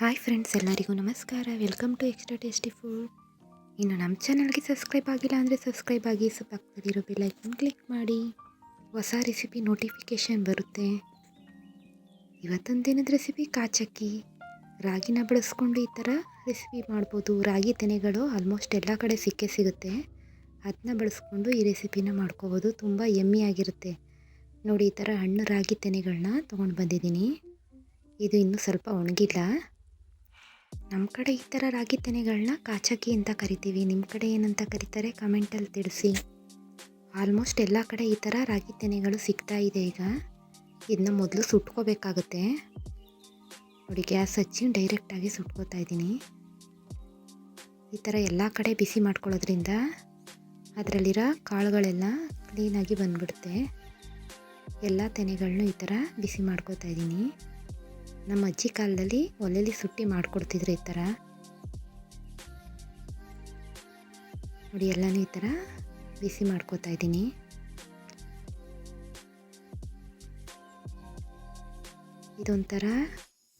Hi friends, ಎಲ್ಲರಿಗೂ ನಮಸ್ಕಾರ. Welcome to Extra Tasty Food. ಇನ್ನು ನಮ್ಮ ಚಾನಲ್ಗೆ ಸಬ್ಸ್ಕ್ರೈಬ್ ಆಗಿಲ್ಲ ಅಂದರೆ ಸಬ್ಸ್ಕ್ರೈಬ್ ಆಗಿ, ಸೊ ಪಕ್ಕದಲ್ಲಿರೋ ಬೆಲ್ಲೈಕನ್ ಕ್ಲಿಕ್ ಮಾಡಿ. ಹೊಸ ರೆಸಿಪಿ ನೋಟಿಫಿಕೇಷನ್ ಬರುತ್ತೆ. ಇವತ್ತೊಂದು ದಿನದ ರೆಸಿಪಿ ಕಾಚಕ್ಕಿ. ರಾಗಿನ ಬಳಸ್ಕೊಂಡು ಈ ಥರ ರೆಸಿಪಿ ಮಾಡ್ಬೋದು. ರಾಗಿ ತೆನೆಗಳು ಆಲ್ಮೋಸ್ಟ್ ಎಲ್ಲ ಕಡೆ ಸಿಕ್ಕೇ ಸಿಗುತ್ತೆ. ಅದನ್ನ ಬಳಸ್ಕೊಂಡು ಈ ರೆಸಿಪಿನ ಮಾಡ್ಕೋಬೋದು. ತುಂಬ ಯಮ್ಮಿ ಆಗಿರುತ್ತೆ. ನೋಡಿ, ಈ ಥರ ಹಣ್ಣು ರಾಗಿ ತೆನೆಗಳನ್ನ ತೊಗೊಂಡು ಬಂದಿದ್ದೀನಿ. ಇದು ಇನ್ನೂ ಸ್ವಲ್ಪ ಒಣಗಿಲ್ಲ. ನಮ್ಮ ಕಡೆ ಈ ಥರ ರಾಗಿ ತೆನೆಗಳನ್ನ ಕಾಚಕ್ಕಿ ಅಂತ ಕರಿತೀವಿ. ನಿಮ್ಮ ಕಡೆ ಏನಂತ ಕರೀತಾರೆ ಕಮೆಂಟಲ್ಲಿ ತಿಳಿಸಿ. ಆಲ್ಮೋಸ್ಟ್ ಎಲ್ಲ ಕಡೆ ಈ ಥರ ರಾಗಿ ತೆನೆಗಳು ಸಿಗ್ತಾ ಇದೆ ಈಗ. ಇದನ್ನ ಮೊದಲು ಸುಟ್ಕೋಬೇಕಾಗುತ್ತೆ. ನೋಡಿ, ಗ್ಯಾಸ್ ಹಚ್ಚಿ ಡೈರೆಕ್ಟಾಗಿ ಸುಟ್ಕೋತಾ ಇದ್ದೀನಿ. ಈ ಥರ ಎಲ್ಲ ಕಡೆ ಬಿಸಿ ಮಾಡ್ಕೊಳ್ಳೋದ್ರಿಂದ ಅದರಲ್ಲಿರೋ ಕಾಳುಗಳೆಲ್ಲ ಕ್ಲೀನಾಗಿ ಬಂದ್ಬಿಡುತ್ತೆ. ಎಲ್ಲ ತೆನೆಗಳನ್ನೂ ಈ ಥರ ಬಿಸಿ ಮಾಡ್ಕೋತಾ ಇದ್ದೀನಿ. ನಮ್ಮ ಅಜ್ಜಿ ಕಾಲದಲ್ಲಿ ಒಲೆಯಲ್ಲಿ ಸುಟ್ಟಿ ಮಾಡಿಕೊಡ್ತಿದ್ರು ಈ ಥರ. ನೋಡಿ, ಎಲ್ಲನೂ ಈ ಥರ ಬಿಸಿ ಮಾಡ್ಕೋತಾ ಇದ್ದೀನಿ. ಇದೊಂಥರ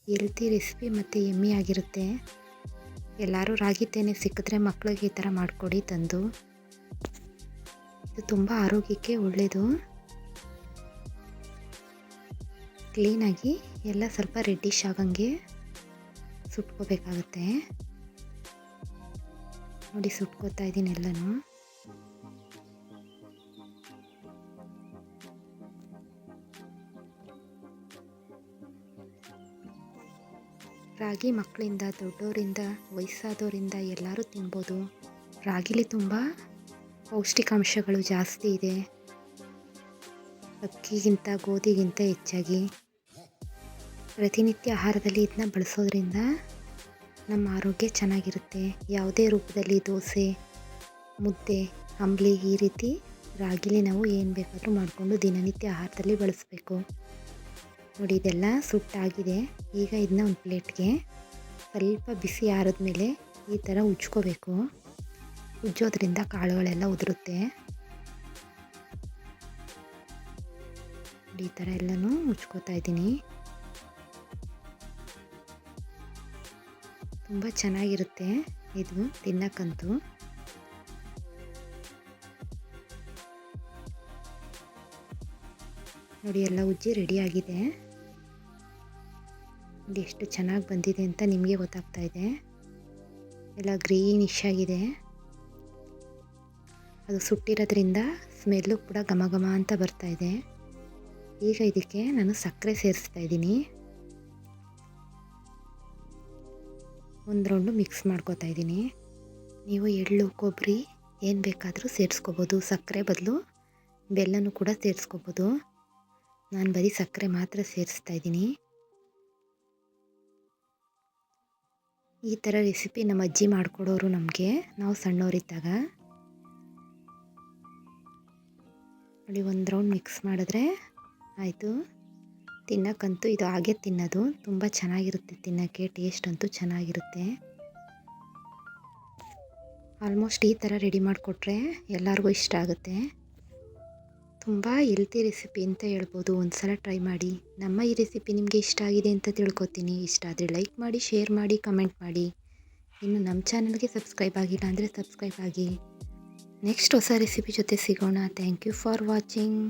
ಹೆಲ್ತಿ ರೆಸಿಪಿ ಮತ್ತು ಎಮ್ಮಿ ಆಗಿರುತ್ತೆ. ಎಲ್ಲರೂ ರಾಗಿ ತೇನೆ ಸಿಕ್ಕಿದ್ರೆ ಮಕ್ಕಳಿಗೆ ಈ ಥರ ಮಾಡಿಕೊಡಿ ತಂದು. ಇದು ತುಂಬ ಆರೋಗ್ಯಕ್ಕೆ ಒಳ್ಳೆಯದು ಕ್ಲೀನಾಗಿ ಎಲ್ಲ ಸ್ವಲ್ಪ ರೆಡ್ಡಿಶ್ ಆಗಂಗೆ ಸುಟ್ಕೋಬೇಕಾಗುತ್ತೆ. ನೋಡಿ ಸುಟ್ಕೋತಾ ಇದ್ದೀನಿ ಎಲ್ಲನೂ. ರಾಗಿ ಮಕ್ಕಳಿಂದ ದೊಡ್ಡವರಿಂದ ವಯಸ್ಸಾದವರಿಂದ ಎಲ್ಲರೂ ತಿನ್ಬೋದು. ರಾಗಿಲಿ ತುಂಬ ಪೌಷ್ಟಿಕಾಂಶಗಳು ಜಾಸ್ತಿ ಇದೆ. ಅಕ್ಕಿಗಿಂತ ಗೋಧಿಗಿಂತ ಹೆಚ್ಚಾಗಿ ಪ್ರತಿನಿತ್ಯ ಆಹಾರದಲ್ಲಿ ಇದನ್ನ ಬಳಸೋದ್ರಿಂದ ನಮ್ಮ ಆರೋಗ್ಯ ಚೆನ್ನಾಗಿರುತ್ತೆ. ಯಾವುದೇ ರೂಪದಲ್ಲಿ ದೋಸೆ, ಮುದ್ದೆ, ಅಂಬ್ಲಿ ಈ ರೀತಿ ರಾಗಿಲಿ ನಾವು ಏನು ಬೇಕಾದರೂ ಮಾಡಿಕೊಂಡು ದಿನನಿತ್ಯ ಆಹಾರದಲ್ಲಿ ಬಳಸಬೇಕು. ನೋಡಿ ಇದೆಲ್ಲ ಸುಟ್ಟಾಗಿದೆ. ಈಗ ಇದನ್ನ ಒಂದು ಪ್ಲೇಟ್ಗೆ ಸ್ವಲ್ಪ ಬಿಸಿ ಆರಿದ ಮೇಲೆ ಈ ಥರ ಉಜ್ಕೋಬೇಕು. ಉಜ್ಜೋದ್ರಿಂದ ಕಾಳುಗಳೆಲ್ಲ ಉದುರುತ್ತೆ. ಈ ಥರ ಎಲ್ಲನೂ ಮುಚ್ಕೋತಾ ಇದ್ದೀನಿ. ತುಂಬ ಚೆನ್ನಾಗಿರುತ್ತೆ ಇದು ತಿನ್ನಕ್ಕಂತೂ. ನೋಡಿ, ಎಲ್ಲ ಉಜ್ಜಿ ರೆಡಿಯಾಗಿದೆ. ನೋಡಿ ಎಷ್ಟು ಚೆನ್ನಾಗಿ ಬಂದಿದೆ ಅಂತ ನಿಮಗೆ ಗೊತ್ತಾಗ್ತಾ ಇದೆ. ಎಲ್ಲ ಗ್ರೀನಿಶ್ ಆಗಿದೆ. ಅದು ಸುಟ್ಟಿರೋದ್ರಿಂದ ಸ್ಮೆಲ್ಲು ಕೂಡ ಘಮ ಘಮ ಅಂತ ಬರ್ತಾ ಇದೆ. ಈಗ ಇದಕ್ಕೆ ನಾನು ಸಕ್ಕರೆ ಸೇರಿಸ್ತಾ ಇದ್ದೀನಿ. ಒಂದು ರೌಂಡು ಮಿಕ್ಸ್ ಮಾಡ್ಕೋತಾ ಇದ್ದೀನಿ. ನೀವು ಎಳ್ಳು ಕೊಬ್ಬರಿ ಏನು ಬೇಕಾದರೂ ಸೇರಿಸ್ಕೋಬೋದು. ಸಕ್ಕರೆ ಬದಲು ಬೆಲ್ಲನೂ ಕೂಡ ಸೇರಿಸ್ಕೋಬೋದು. ನಾನು ಬರೀ ಸಕ್ಕರೆ ಮಾತ್ರ ಸೇರಿಸ್ತಾ ಇದ್ದೀನಿ. ಈ ಥರ ರೆಸಿಪಿ ನಮ್ಮ ಅಜ್ಜಿ ಮಾಡಿಕೊಡೋರು ನಮಗೆ. ನಾವು ಸಣ್ಣವರಿದ್ದಾಗ. ನೋಡಿ ಒಂದು ರೌಂಡ್ ಮಿಕ್ಸ್ ಮಾಡಿದ್ರೆ ಆಯಿತು. ತಿನ್ನೋಕ್ಕಂತೂ ಇದು ಹಾಗೆ ತಿನ್ನೋದು. ತುಂಬ ಚೆನ್ನಾಗಿರುತ್ತೆ ತಿನ್ನೋಕ್ಕೆ. ಟೇಸ್ಟ್ ಅಂತೂ ಚೆನ್ನಾಗಿರುತ್ತೆ. ಆಲ್ಮೋಸ್ಟ್ ಈ ಥರ ರೆಡಿ ಮಾಡಿಕೊಟ್ರೆ ಎಲ್ಲರಿಗೂ ಇಷ್ಟ ಆಗುತ್ತೆ. ತುಂಬ ಹೆಲ್ತಿ ರೆಸಿಪಿ ಅಂತ ಹೇಳ್ಬೋದು. ಒಂದು ಸಲ ಟ್ರೈ ಮಾಡಿ. ನಮ್ಮ ಈ ರೆಸಿಪಿ ನಿಮಗೆ ಇಷ್ಟ ಆಗಿದೆ ಅಂತ ತಿಳ್ಕೊತೀನಿ. ಇಷ್ಟ ಆದರೆ ಲೈಕ್ ಮಾಡಿ, ಶೇರ್ ಮಾಡಿ, ಕಮೆಂಟ್ ಮಾಡಿ. ಇನ್ನು ನಮ್ಮ ಚಾನಲ್ಗೆ ಸಬ್ಸ್ಕ್ರೈಬ್ ಆಗಿಲ್ಲ ಅಂದರೆ ಸಬ್ಸ್ಕ್ರೈಬ್ ಆಗಿ. ನೆಕ್ಸ್ಟ್ ಹೊಸ ರೆಸಿಪಿ ಜೊತೆ ಸಿಗೋಣ. Thank you for watching.